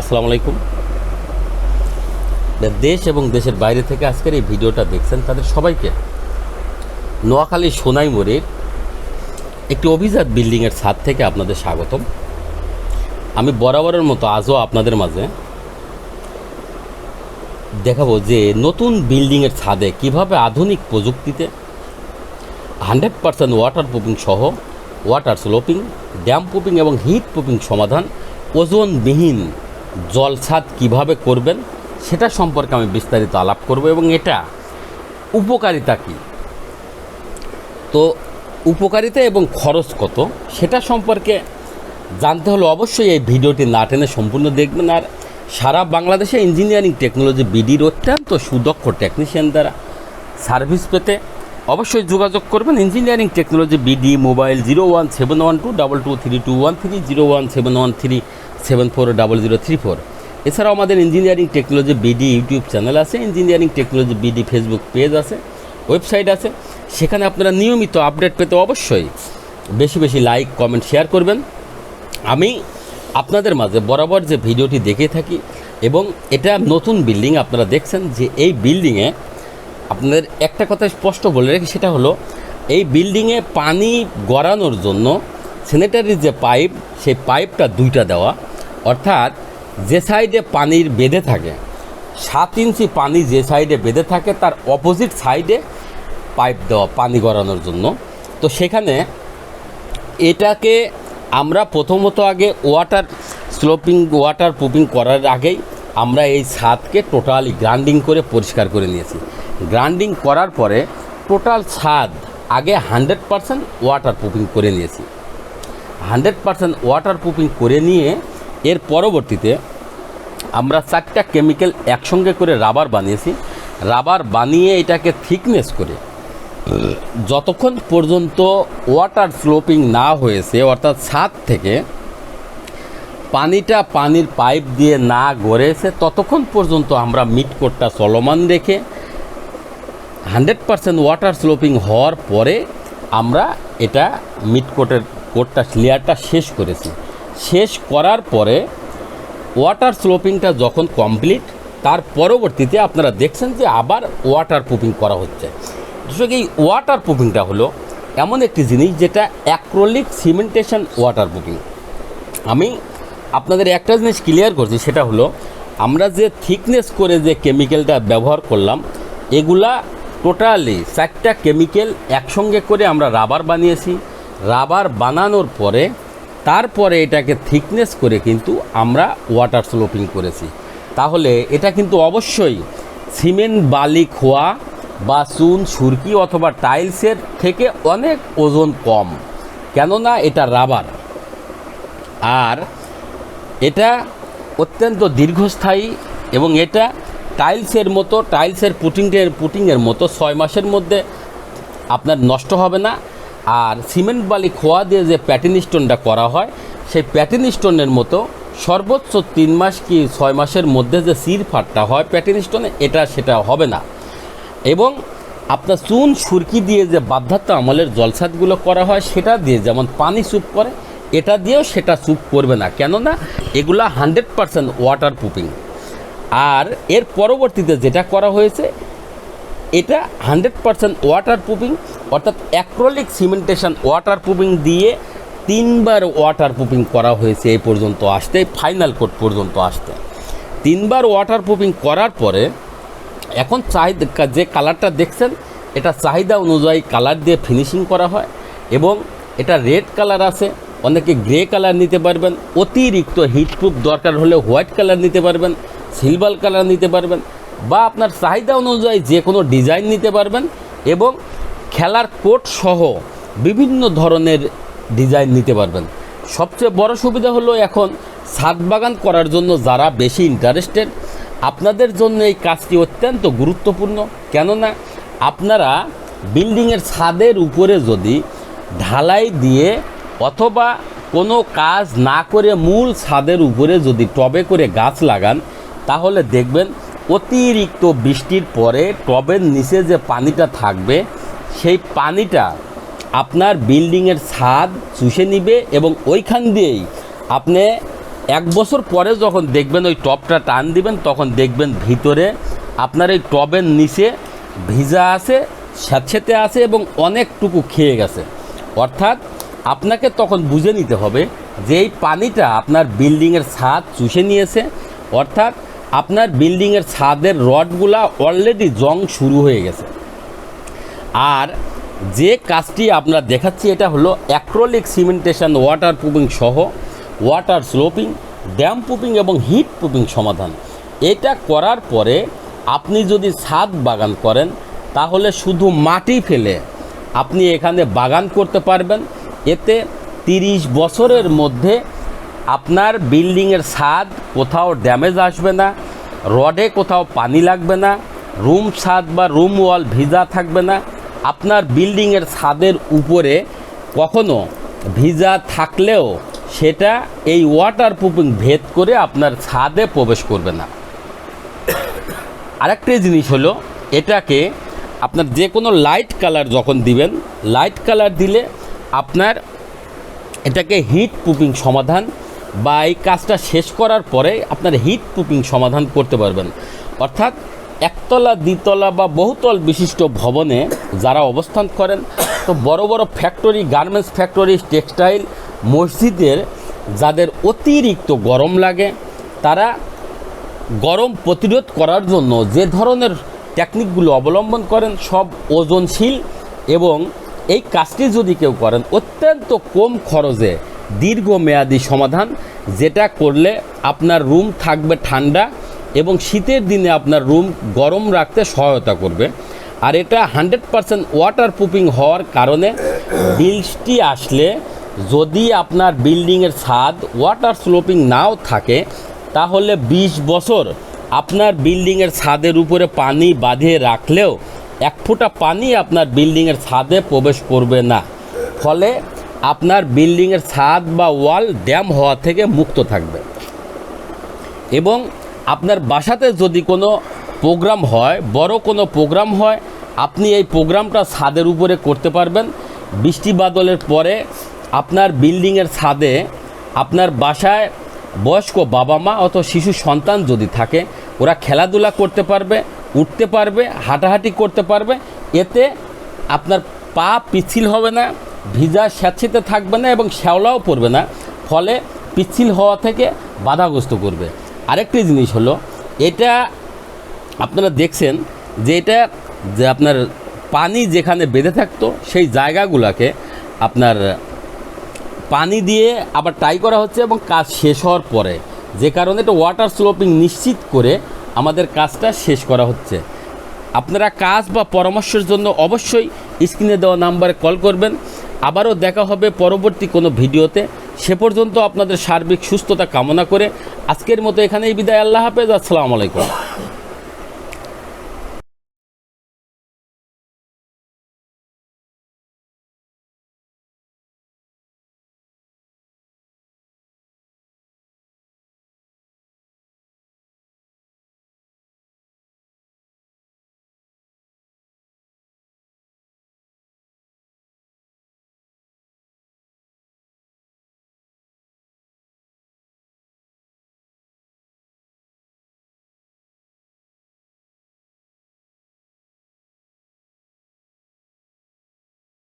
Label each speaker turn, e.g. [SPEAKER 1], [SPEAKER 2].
[SPEAKER 1] আসসালামু আলাইকুম। দেশ এবং দেশের বাইরে থেকে আজকের এই ভিডিওটা দেখছেন তাদের সবাইকে নোয়াখালী সোনাই মোড়ের একটি অভিজাত বিল্ডিংয়ের ছাদ থেকে আপনাদের স্বাগতম। আমি বরাবরের মতো আজও আপনাদের মাঝে দেখাবো যে নতুন বিল্ডিংয়ের ছাদে কীভাবে আধুনিক প্রযুক্তিতে হান্ড্রেড পার্সেন্ট ওয়াটার প্রুফিং সহ ওয়াটার স্লোপিং, ড্যাম প্রুফিং এবং হিট প্রুফিং সমাধান ওজনবিহীন জল ছাদ কীভাবে করবেন সেটা সম্পর্কে আমি বিস্তারিত আলাপ করব এবং এটা উপকারিতা কী? তো উপকারিতা এবং খরচ কত? সেটা সম্পর্কে জানতে হলে অবশ্যই এই ভিডিওটি না টেনে সম্পূর্ণ দেখবেন। আর সারা বাংলাদেশে ইঞ্জিনিয়ারিং টেকনোলজি বিডির অত্যন্ত সুদক্ষ টেকনিশিয়ান দ্বারা সার্ভিস পেতে অবশ্যই যোগাযোগ করবেন। Engineering technology BD mobile zero one seven one two double two three two one three zero one seven one three seven four double zero three four এছাড়াও আমাদের engineering technology BD YouTube channel আছে engineering technology BD Facebook page আছে website আছে। সেখানে আপনারা নিয়মিত update পেতে অবশ্যই বেশি বেশি লাইক কমেন্ট শেয়ার করবেন। আমি আপনাদের মাঝে বরাবর যে ভিডিওটি দেখে থাকি এবং এটা নতুন বিল্ডিং আপনারা দেখছেন যে এই বিল্ডিংয়ে আপনাদের একটা কথা স্পষ্ট বলে রাখি, সেটা হলো এই বিল্ডিংয়ে পানি গড়ানোর জন্য স্যানিটারির যে পাইপ সেই পাইপটা দুইটা দেওয়া অর্থাৎ যে সাইডে পানির বেঁধে থাকে, সাত ইঞ্চি পানি যে সাইডে বেঁধে থাকে, তার অপোজিট সাইডে পাইপ দেওয়া, পানি গড়ানোর জন্য। তো সেখানে এটাকে আমরা প্রথমত আগে ওয়াটার স্লোপিং ওয়াটার প্রুফিং করার আগেই আমরা এই ছাদকে টোটালি গ্রাইন্ডিং করে পরিষ্কার করে নিয়েছি। গ্রাইন্ডিং করার পরে টোটাল ছাদ আগে হান্ড্রেড পারসেন্ট ওয়াটার প্রুফিং করে নিয়েছি। হান্ড্রেড পারসেন্ট ওয়াটার প্রুফিং করে নিয়ে এর পরবর্তীতে আমরা চারটা কেমিক্যাল একসঙ্গে করে রাবার বানিয়েছি। রাবার বানিয়ে এটাকে থিকনেস করে, যতক্ষণ পর্যন্ত ওয়াটার স্লোপিং না হয়েছে, অর্থাৎ ছাদ থেকে পানিটা পানির পাইপ দিয়ে না গড়েছে, ততক্ষণ পর্যন্ত আমরা মিট কোটটা চলমান রেখে হান্ড্রেড পারসেন্ট ওয়াটার স্লোপিং হওয়ার পরে আমরা এটা মিট কোটের কোটটা লেয়ারটা শেষ করেছি। শেষ করার পরে ওয়াটার স্লোপিংটা যখন কমপ্লিট তার পরবর্তীতে আপনারা দেখছেন যে আবার ওয়াটার প্রুফিং করা হচ্ছে। দর্শক, এই ওয়াটার প্রুফিংটা হলো এমন একটি জিনিস যেটা অ্যাক্রোলিক সিমেন্টেশন ওয়াটার প্রুফিং আমি আপনাদের একটা জিনিস ক্লিয়ার করছি, সেটা হলো আমরা যে থিকনেস করে যে কেমিক্যালটা ব্যবহার করলাম, এগুলা টোটালি চারটা কেমিক্যাল একসঙ্গে করে আমরা রাবার বানিয়েছি। রাবার বানানোর পরে তারপরে এটাকে থিকনেস করে কিন্তু আমরা ওয়াটার স্লোপিং করেছি। তাহলে এটা কিন্তু অবশ্যই সিমেন্ট বালি, খোয়া বা চুন, সুরকি অথবা টাইলসের থেকে অনেক ওজন কম। কেননা এটা রাবার আর এটা অত্যন্ত দীর্ঘস্থায়ী এবং এটা টাইলসের মতো টাইলসের পুটিংয়ের পুটিংয়ের মতো ছয় মাসের মধ্যে আপনার নষ্ট হবে না। আর সিমেন্ট বালি খোয়া দিয়ে যে প্যাটিন স্টোনটা করা হয়, সেই প্যাটিন স্টোনের মতো সর্বোচ্চ তিন মাস কি ছয় মাসের মধ্যে যে সির ফাটটা হয় প্যাটিন স্টোনে, এটা সেটা হবে না। এবং আপনার চুন, সুরকি দিয়ে যে বাধ্যাত্ম আমলের জলসাদগুলো করা হয়, সেটা দিয়ে যেমন পানি স্যুপ করে, এটা দিয়েও সেটা স্যুপ করবে না। কেননা এগুলা হান্ড্রেড পারসেন্ট ওয়াটার প্রুফিং আর এর পরবর্তীতে যেটা করা হয়েছে এটা হান্ড্রেড পারসেন্ট ওয়াটার প্রুফিং অর্থাৎ অ্যাক্রোলিক সিমেন্টেশন ওয়াটার প্রুফিং দিয়ে তিনবার ওয়াটার প্রুফিং করা হয়েছে এই পর্যন্ত আসতে ফাইনাল কোট পর্যন্ত আসতে। তিনবার ওয়াটার প্রুফিং করার পরে এখন চাহিদা, যে কালারটা দেখছেন, এটা চাহিদা অনুযায়ী কালার দিয়ে ফিনিশিং করা হয় এবং এটা রেড কালার আছে, অনেকে গ্রে কালার নিতে পারবেন, অতিরিক্ত হিটপ্রুফ দরকার হলে হোয়াইট কালার নিতে পারবেন সিলভার কালার নিতে পারবেন। বা আপনার চাহিদা অনুযায়ী যে কোনো ডিজাইন নিতে পারবেন এবং খেলার কোট সহ বিভিন্ন ধরনের ডিজাইন নিতে পারবেন। সবচেয়ে বড় সুবিধা হলো এখন ছাদ বাগান করার জন্য যারা বেশি ইন্টারেস্টেড আপনাদের জন্য এই কাজটি অত্যন্ত গুরুত্বপূর্ণ। কেননা আপনারা বিল্ডিংয়ের ছাদের উপরে যদি ঢালাই দিয়ে অথবা কোনো কাজ না করে মূল ছাদের উপরে যদি টবে করে গাছ লাগান, তাহলে দেখবেন অতিরিক্ত বৃষ্টির পরে টবের নিচে যে পানিটা থাকবে, সেই পানিটা আপনার বিল্ডিংয়ের ছাদ চুষে নিবে এবং ওইখান দিয়েই আপনি এক বছর পরে যখন দেখবেন ওই টপটা টান দিবেন, তখন দেখবেন ভিতরে আপনার এই টবের নিচে ভিজা আছে, স্যাঁতসেঁতে আছে এবং অনেকটুকু খেয়ে গেছে। অর্থাৎ আপনাকে তখন বুঝে নিতে হবে যে এই পানিটা আপনার বিল্ডিংয়ের ছাদ চুষে নিয়েছে। অর্থাৎ আপনার বিল্ডিংয়ের ছাদের রডগুলা অলরেডি জং শুরু হয়ে গেছে। আর যে কাজটি আমরা দেখাচ্ছি, এটা হলো অ্যাক্রোলিক সিমেন্টেশন ওয়াটার প্রুফিং সহ ওয়াটার স্লোপিং ড্যাম প্রুফিং এবং হিট প্রুফিং সমাধান। এটা করার পরে আপনি যদি ছাদ বাগান করেন, তাহলে শুধু মাটি ফেলে আপনি এখানে বাগান করতে পারবেন। এতে তিরিশ বছরের মধ্যে আপনার বিল্ডিংয়ের ছাদ কোথাও ড্যামেজ আসবে না, রডে কোথাও পানি লাগবে না, রুম ছাদ বা রুম ওয়াল ভিজা থাকবে না, আপনার বিল্ডিংয়ের ছাদের উপরে কখনো ভিজা থাকলেও সেটা এই ওয়াটার প্রুফিং ভেদ করে আপনার ছাদে প্রবেশ করবে না। আরেকটা জিনিস হলো, এটাকে আপনার যে কোনো লাইট কালার যখন দিবেন লাইট কালার দিলে আপনার এটাকে হিট প্রুফিং সমাধান বা এই কাজটা শেষ করার পরে আপনার হিট প্রুফিং সমাধান করতে পারবেন। অর্থাৎ একতলা, দ্বিতলা বা বহুতল বিশিষ্ট ভবনে যারা অবস্থান করেন, তো বড় বড় ফ্যাক্টরি গার্মেন্টস ফ্যাক্টরি টেক্সটাইল মসজিদের যাদের অতিরিক্ত গরম লাগে, তারা গরম প্রতিরোধ করার জন্য যে ধরনের টেকনিকগুলো অবলম্বন করেন, সব ওজনশীল এবং এই কাজটি যদি কেউ করেন, অত্যন্ত কম খরচে দীর্ঘমেয়াদী সমাধান, যেটা করলে আপনার রুম থাকবে ঠান্ডা এবং শীতের দিনে আপনার রুম গরম রাখতে সহায়তা করবে। আর এটা হান্ড্রেড পারসেন্ট ওয়াটার প্রুফিং হওয়ার কারণে বৃষ্টি আসলে যদি আপনার বিল্ডিংয়ের ছাদ ওয়াটার স্লোপিং নাও থাকে, তাহলে ২০ বছর আপনার বিল্ডিংয়ের ছাদের উপরে পানি বাঁধিয়ে রাখলেও এক ফোঁটা পানি আপনার বিল্ডিংয়ের ছাদে প্রবেশ করবে না। ফলে আপনার বিল্ডিংয়ের ছাদ বা ওয়াল ড্যাম হওয়া থেকে মুক্ত থাকবে। এবং আপনার বাসাতে যদি কোনো প্রোগ্রাম হয়, বড় কোনো প্রোগ্রাম হয়, আপনি এই প্রোগ্রামটা ছাদের উপরে করতে পারবেন। বৃষ্টি বাদলের পরে আপনার বিল্ডিংয়ের ছাদে আপনার বাসায় বয়স্ক বাবা মা অথবা শিশু সন্তান যদি থাকে, ওরা খেলাধুলা করতে পারবে, উঠতে পারবে, হাঁটাহাঁটি করতে পারবে। এতে আপনার পা পিছিল হবে না ভিজা স্যাঁতসেঁতে থাকবে না এবং শ্যাওলাও পড়বে না। ফলে পিচ্ছিল হওয়া থেকে বাধাগ্রস্ত করবে। আরেকটি জিনিস হলো, এটা আপনারা দেখছেন যে এটা যে আপনার পানি যেখানে বেঁধে থাকতো, সেই জায়গাগুলোকে আপনার পানি দিয়ে আবার টাই করা হচ্ছে এবং কাজ শেষ হওয়ার পরে। যে কারণে এটা ওয়াটার স্লোপিং নিশ্চিত করে আমাদের কাজটা শেষ করা হচ্ছে। আপনারা কাজ বা পরামর্শের জন্য অবশ্যই স্ক্রিনে দেওয়া নাম্বারে কল করবেন। আবারও দেখা হবে পরবর্তী কোনো ভিডিওতে। সে পর্যন্ত আপনাদের সার্বিক সুস্থতা কামনা করে আজকের মতো এখানেই বিদায়। আল্লাহ হাফেজ। আসসালামু আলাইকুম।